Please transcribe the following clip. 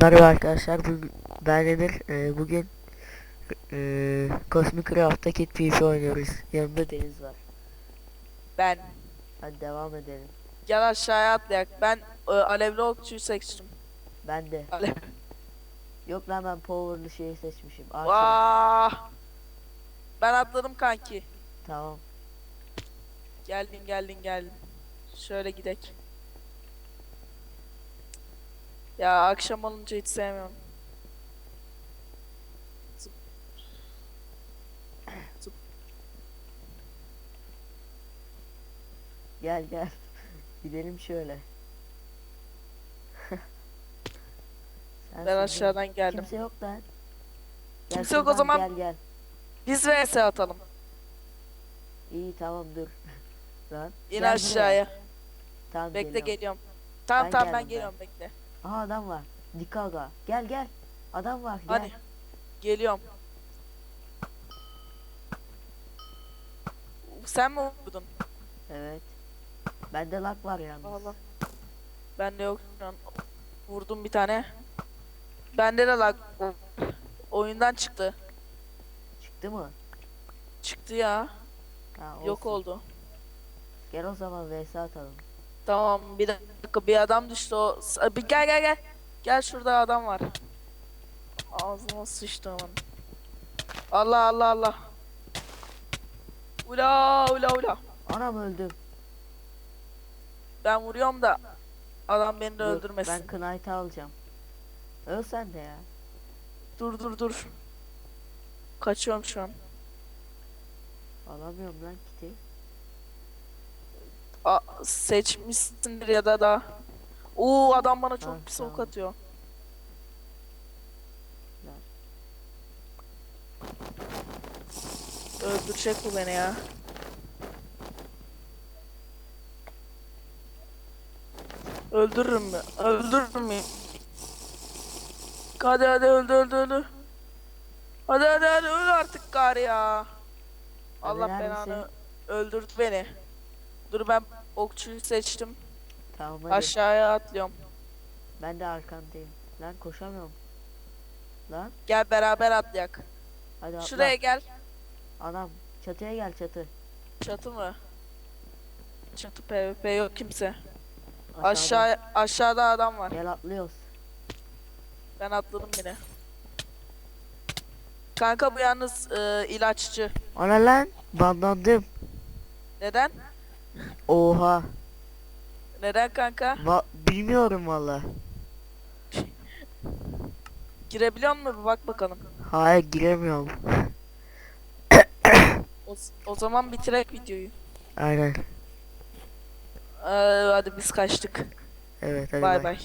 Merhaba arkadaşlar, bugün ben Emir. Ee, bugün ee, Cosmic Craft'ta Kit PvP oynuyoruz. Yanımda Deniz var. Ben. Hadi devam edelim. Gel aşağıya atlayak. Ben e, alevli okçuyu seçtim. Ben de. Alev. Yok lan ben Power'lı şeyi seçmişim. Vaa. Ben atladım kanki. Tamam. Geldin geldin geldin. Şöyle gidek. Ya akşam olunca hiç sevmiyorum. Zıp. Zıp. Gel gel. Gidelim şöyle. Sen Ben aşağıdan geldim. Kimse yok lan. Gel Kimse yok o şuradan zaman- Gel gel. Biz vs atalım. İyi tamam dur. lan. İn gel buraya. aşağıya. Tamam Bekle geliyorum. Tamam Ben tamam geldim, ben ben. geliyorum bekle. Aha adam var. Dikaga. Gel gel. Adam var. Gel. Hadi. Geliyorum. Sen mi vurdun? Evet. Bende lak var yalnız. Allah. Bende yok. Vurdum bir tane. Bende de lag. Oyundan çıktı. Çıktı mı? Çıktı ya. Ha, Yok oldu. Gel o zaman vs atalım. Tamam bir dakika bir adam düştü o. S- Bir gel gel gel. Gel şurada adam var. Ağzıma sıçtı aman. Allah Allah Allah. Ula ula ula. Anam öldüm. Ben vuruyorum da adam beni de Dur, öldürmesin. Ben Knight'ı alacağım. Öl sen de ya. Dur dur dur. Kaçıyorum şu an. Alamıyorum lan kiti. A, seçmişsindir ya da da. Oo adam bana çok pis ok atıyor. Öldürecek bu beni ya. Öldürürüm mü? Öldürürüm mü? Hadi hadi öldü öldü öldü. Hadi hadi hadi öl artık gari ya. Allah neredesin? belanı öldürdü beni. Dur ben okçuyu seçtim. Tamam hadi. Aşağıya atlıyorum. Ben de arkandayım. Lan koşamıyorum. Lan Gel beraber atlayak. hadi atla. Şuraya gel. Anam çatıya gel çatı. Çatı mı? Çatı PvP yok kimse. Aşağıda. Aşağı aşağıda adam var. Gel atlıyoruz. Ben atladım bile. Kanka bu yalnız e, ilaççı. Ana lan bandandım. Neden? Oha. Neden kanka? Va bilmiyorum valla. Girebiliyor musun? Bir bak bakalım. Hayır giremiyorum. O, o zaman bitirek videoyu. Aynen. Ee, hadi biz kaçtık. Evet hadi Bay bay. bay.